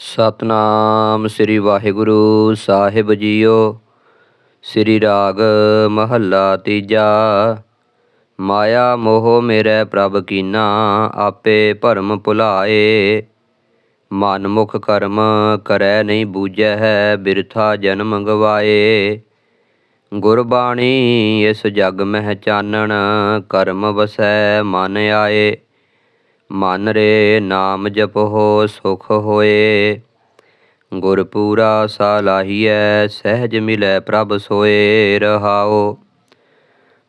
ਸਤਨਾਮ ਸ੍ਰੀ ਵਾਹਿਗੁਰੂ ਸਾਹਿਬ ਜੀਓ। ਸ੍ਰੀ ਰਾਗ ਮਹੱਲਾ ਤੀਜਾ। ਮਾਇਆ ਮੋਹ ਮੇਰੇ ਪ੍ਰਭ ਕੀਨਾ, ਆਪੇ ਭਰਮ ਭੁਲਾਏ। ਮਨ ਮੁਖ ਕਰਮ ਕਰੈ ਨਹੀਂ ਬੂਝੈ ਹੈ, ਬਿਰਥਾ ਜਨਮ ਗਵਾਏ। ਗੁਰਬਾਣੀ ਇਸ ਜਗ ਮਹਿ ਚਾਨਣ, ਕਰਮ ਵਸੈ ਮਨ ਆਏ। ਮਨ ਰੇ ਨਾਮ ਜਪੋ ਸੁਖ ਹੋਏ। ਗੁਰ ਪੂਰਾ ਸਾਲਾਹੀਐ ਸਹਿਜ ਮਿਲੈ ਪ੍ਰਭ ਸੋਏ ਰਹਾਓ।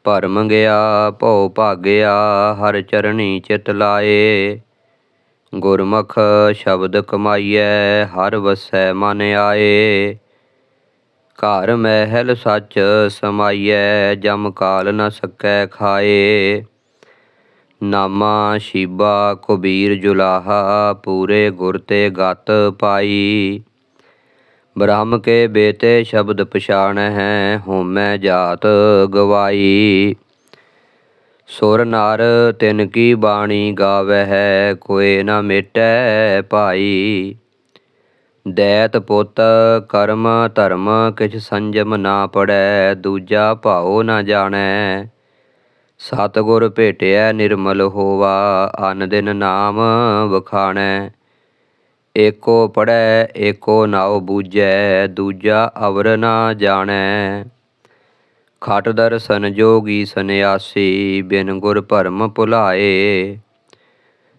ਭਰਮ ਗਿਆ, ਭਉ ਭਾਗਿਆ, ਹਰ ਚਰਣੀ ਚਿਤ ਲਾਏ। ਗੁਰਮੁਖ ਸ਼ਬਦ ਕਮਾਈਐ, ਹਰ ਵਸੈ ਮਨ ਆਏ। ਘਰ ਮਹਿਲ ਸੱਚ ਸਮਾਈਐ, ਜਮ ਕਾਲ ਨ ਸਕੈ ਖਾਏ। ਨਾਮਾ ਸ਼ੀਬਾ ਕਬੀਰ ਜੁਲਾਹਾ, ਪੂਰੇ ਗੁਰ ਤੇ ਗਤ ਪਾਈ। ਬ੍ਰਹਮ ਕੇ ਬੇਤੇ ਸ਼ਬਦ ਪਛਾਣ ਹੈ ਹੋਮੈ ਜਾਤ ਗਵਾਈ। ਸੁਰ ਨਰ ਤਿਨ ਕੀ ਬਾਣੀ ਗਾਵੈ ਹੈ ਕੋਏ ਨਾ ਮਿਟੈ ਭਾਈ। ਦੈਤ ਪੁੱਤ ਕਰਮ ਧਰਮ ਕਿਛ ਸੰਜਮ ਨਾ ਪੜੈ, ਦੂਜਾ ਭਾਉ ਨਾ ਜਾਣੈ। ਸਤਿਗੁਰ ਭੇਟਿਆ ਨਿਰਮਲ ਹੋਵਾ, ਅਨ ਦਿਨ ਨਾਮ ਵਖਾਣੈ। ਏਕੋ ਪੜੈ ਏਕੋ ਨਾਉ ਬੂਝੈ, ਦੂਜਾ ਅਵਰ ਨਾ ਜਾਣੈ। ਖਟ ਦਰਸ਼ਨ ਜੋਗੀ ਸੰਿਆਸੀ ਬਿਨ ਗੁਰ ਭਰਮ ਭੁਲਾਏ।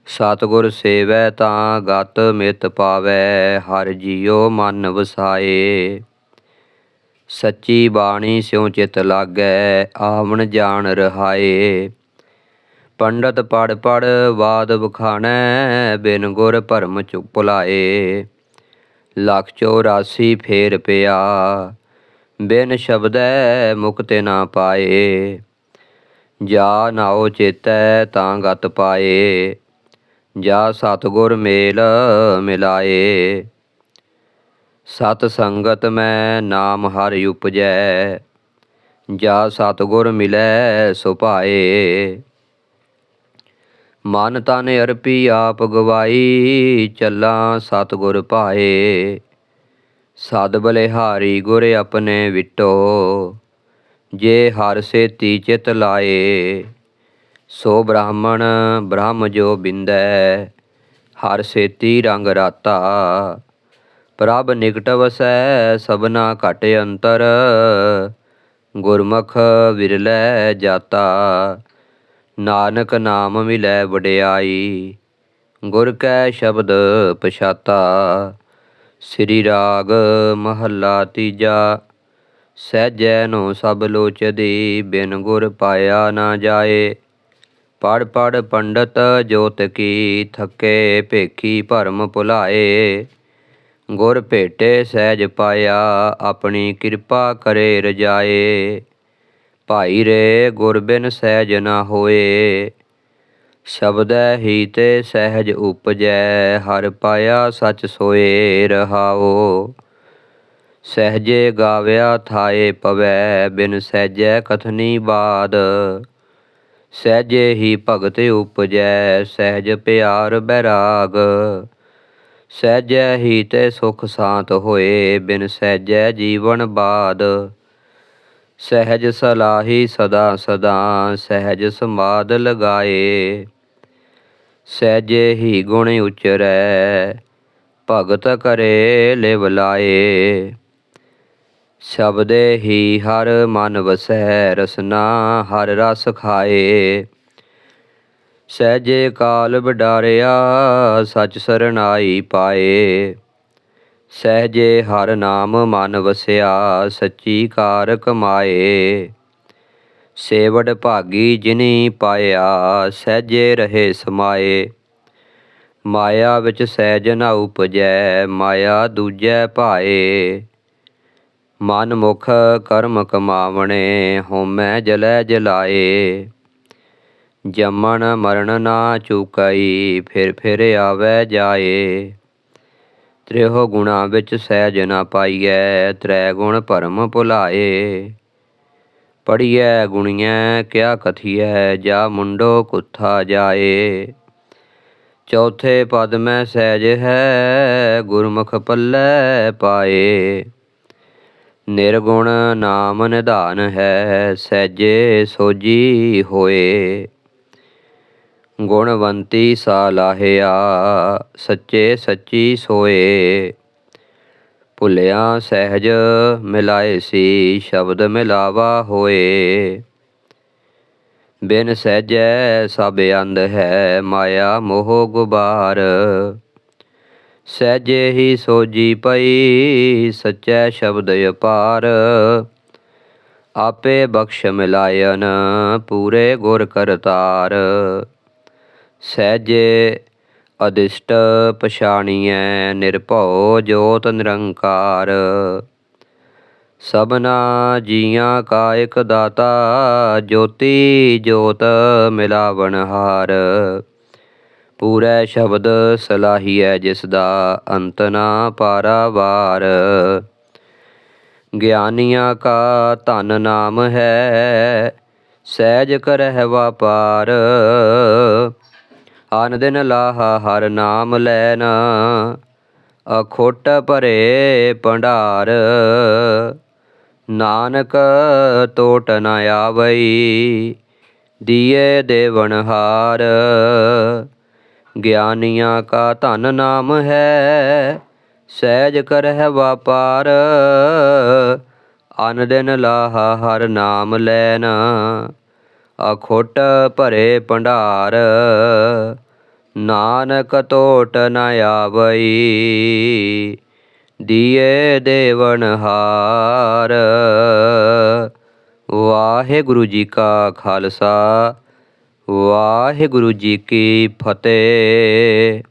ਸਤਿਗੁਰ ਸੇਵੈ ਤਾਂ ਗਤ ਮਿਤ ਪਾਵੈ, ਹਰ ਜੀਉ ਮਨ ਵਸਾਏ। ਸੱਚੀ ਬਾਣੀ ਸਿਉ ਚਿਤ ਲਾਗੈ, ਆਵਣ ਜਾਣ ਰਹਾਏ। ਪੰਡਤ ਪੜ ਪੜ ਬਾਦ ਬਖਾਣੈ ਬਿਨ ਗੁਰ ਭਰਮ ਚੁ ਭੁਲਾਏ ਲੱਖ 84 ਫੇਰ ਪਿਆ, ਬਿਨ ਸ਼ਬਦੈ ਮੁਕਤੇ ਨਾ ਪਾਏ। ਜਾ ਨਾਉ ਚੇਤੈ ਤਾਂ ਗਤ ਪਾਏ, ਜਾ ਸਤਗੁਰ ਮੇਲ ਮਿਲਾਏ। ਸਤ ਸੰਗਤ ਮੈਂ ਨਾਮ ਹਰ ਉਪਜੈ, ਜਾ ਸਤਗੁਰ ਮਿਲੈ ਸੁਭਾਏ ਮਨ ਤਨ ਅਰਪੀ ਆਪ ਗਵਾਈ, ਚੱਲਾਂ ਸਤਗੁਰ ਭਾਏ। ਸਦ ਬਲਿਹਾਰੀ ਗੁਰ ਆਪਣੇ ਵਿਟੋ, ਜੇ ਹਰ ਸੇਤੀ ਚਿਤ ਲਾਏ। ਸੋ ਬ੍ਰਾਹਮਣ ਬ੍ਰਹਮ ਜੋ ਬਿੰਦੈ, ਹਰ ਸੇਤੀ ਰੰਗ ਰਾਤਾ। ਪ੍ਰਭ ਨਿਕਟ ਵਸੈ, ਸਭਨਾ ਘਟ ਅੰਤਰ। ਗੁਰਮੁਖ ਵਿਰਲੇ ਜਾਤਾ, ਨਾਨਕ ਨਾਮ ਮਿਲੈ ਵਡਿਆਈ। ਗੁਰ ਕੈ ਸ਼ਬਦ ਪਛਾਤਾ, ਸ੍ਰੀ ਰਾਗ ਮਹੱਲਾ ਤੀਜਾ। ਸਹਿਜੈ ਨੂੰ ਸਭ ਲੋਚਦੀ, ਬਿਨ ਗੁਰ ਪਾਇਆ ਨਾ ਜਾਏ। ਪੜ ਪੜ ਪੰਡਤ ਜੋਤ ਕੀ ਥਕੇ, ਭੇਖੀ ਭਰਮ ਭੁਲਾਏ। ਗੁਰ ਭੇਟੇ ਸਹਿਜ ਪਾਇਆ, ਆਪਣੀ ਕਿਰਪਾ ਕਰੇ ਰਜਾਏ। ਭਾਈ ਰੇ, ਗੁਰ ਬਿਨ ਸਹਿਜ ਨਾ ਹੋਏ। ਸ਼ਬਦੈ ਹੀ ਤੇ ਸਹਿਜ ਉਪਜੈ, ਹਰ ਪਾਇਆ ਸਚ ਸੋਏ ਰਹਾਓ। ਸਹਜੇ ਗਾਵਿਆ ਥਾਏ ਪਵੈ, ਬਿਨ ਸਹਿਜੈ ਕਥਨੀ ਬਾਦ। ਸਹਜੇ ਹੀ ਭਗਤ ਉਪਜੈ, ਸਹਿਜ ਪਿਆਰ ਬੈਰਾਗ। ਸਹਿਜੈ ਹੀ ਤੇ ਸੁਖ ਸਾਤ ਹੋਏ, ਬਿਨ ਸਹਿਜੈ ਜੀਵਨ ਬਾਦ। ਸਹਿਜ ਸਲਾਹੀ ਸਦਾ ਸਦਾ, ਸਹਿਜ ਸਮਾਦ ਲਗਾਏ। ਸਹਿਜੇ ਹੀ ਗੁਣ ਉਚਰੈ, ਭਗਤ ਕਰੇ ਲਿਵ ਲਾਏ। ਸ਼ਬਦੇ ਹੀ ਹਰ ਮਨ ਵਸੈ, ਰਸਨਾ ਹਰ ਰਸ ਖਾਏ। ਸਹਿਜੇ ਕਾਲ ਵਡਾਰਿਆ, ਸਚ ਸਰਣਾਈ ਪਾਏ। ਸਹਿਜੇ ਹਰ ਨਾਮ ਮਨ ਵਸਿਆ, ਸੱਚੀ ਕਾਰ ਕਮਾਏ। ਸੇਵੜ ਭਾਗੀ ਜਿਨੀ ਪਾਇਆ, ਸਹਿਜੇ ਰਹੇ ਸਮਾਏ। ਮਾਇਆ ਵਿੱਚ ਸਹਿਜ ਨਾ ਉਪਜੈ, ਮਾਇਆ ਦੂਜੈ ਭਾਏ। ਮਨ ਮੁਖ ਕਰਮ ਕਮਾਵਣੇ ਹੋਮੈ ਜਲੈ ਜਲਾਏ। ਜੰਮਣ ਮਰਨ ਨਾ ਚੁਕਾਈ, ਫਿਰ ਫਿਰ ਆਵੈ ਜਾਏ। ਤ੍ਰਿਹੋ ਗੁਣਾ ਵਿੱਚ ਸਹਿਜ ਨਾ ਪਾਈਐ, ਤ੍ਰੈ ਗੁਣ ਭਰਮ ਭੁਲਾਏ। ਪੜੀਐ ਗੁਣੀਐ, ਕਿਆ ਕਥੀਐ, ਜਾ ਮੁੰਡੋ ਕੁੱਥਾ ਜਾਏ। ਚੌਥੇ ਪਦ ਮੈਂ ਸਹਿਜ ਹੈ, ਗੁਰਮੁਖ ਪੱਲੇ ਪਾਏ। ਨਿਰਗੁਣ ਨਾਮ ਨਿਧਾਨ ਹੈ, ਸਹਿਜੇ ਸੋਜੀ ਹੋਏ। ਗੁਣਵੰਤੀ ਸਾਲਾਹਿਆ ਸੱਚੇ ਸੱਚੀ ਸੋਏ। ਭੁੱਲਿਆ ਸਹਿਜ ਮਿਲਾਏ ਸੀ, ਸ਼ਬਦ ਮਿਲਾਵਾ ਹੋਏ। ਬਿਨ ਸਹਿਜੈ ਸਭ ਅੰਧ ਹੈ, ਮਾਇਆ ਮੋਹ ਗੁਬਾਰ। ਸਹਿਜੇ ਹੀ ਸੋਜੀ ਪਈ, ਸੱਚੈ ਸ਼ਬਦ ਅਪਾਰ। ਆਪੇ ਬਖਸ਼ ਮਿਲਾਇਨ, ਪੂਰੇ ਗੁਰ ਕਰਤਾਰ। ਸਹਿਜੇ ਅਦਿਸ਼ਟ ਪਛਾਣੀਐ ਨਿਰਭਉ ਜੋਤ ਨਿਰੰਕਾਰ। ਸਭਨਾ ਜੀਆਂ ਕਾ ਇਕ ਦਾਤਾ, ਜੋਤੀ ਜੋਤ ਮਿਲਾਵਣਹਾਰ ਪੂਰੇ ਸ਼ਬਦ ਸਲਾਹੀਐ ਜਿਸ ਦਾ ਅੰਤ ਨਾ ਪਾਰਾਵਾਰ। ਗਿਆਨੀਆਂ ਕਾ ਧਨ ਨਾਮ ਹੈ, ਸਹਿਜ ਕਰਹਿ ਵਪਾਰ। ਆਨ ਦਿਨ ਲਾਹਾ, ਹਰ ਨਾਮ ਲੈਨ ਅਖੋਟ ਭਰੇ ਭੰਡਾਰ, ਨਾਨਕ ਟੋਟ ਨ ਆਵਈ, ਦੀਏ ਦੇਵਨ ਹਾਰ। ਗਿਆਨੀਆਂ ਕਾ ਧਨ ਨਾਮ ਹੈ, ਸਹਿਜ ਕਰਹਿ ਵਾਪਾਰ। ਅਨ ਦਿਨ ਲਾਹਾ, ਹਰ ਨਾਮ ਲੈਨ ਅਖੋਟ ਭਰੇ ਭੰਡਾਰ, ਨਾਨਕ ਤੋਟ ਨ ਆਵਈ। ਦੀਏ ਦੇਵਨ ਹਾਰ, ਵਾਹਿਗੁਰੂ ਜੀ ਕਾ ਖਾਲਸਾ, ਵਾਹਿਗੁਰੂ ਜੀ ਕੀ ਫਤਿਹ।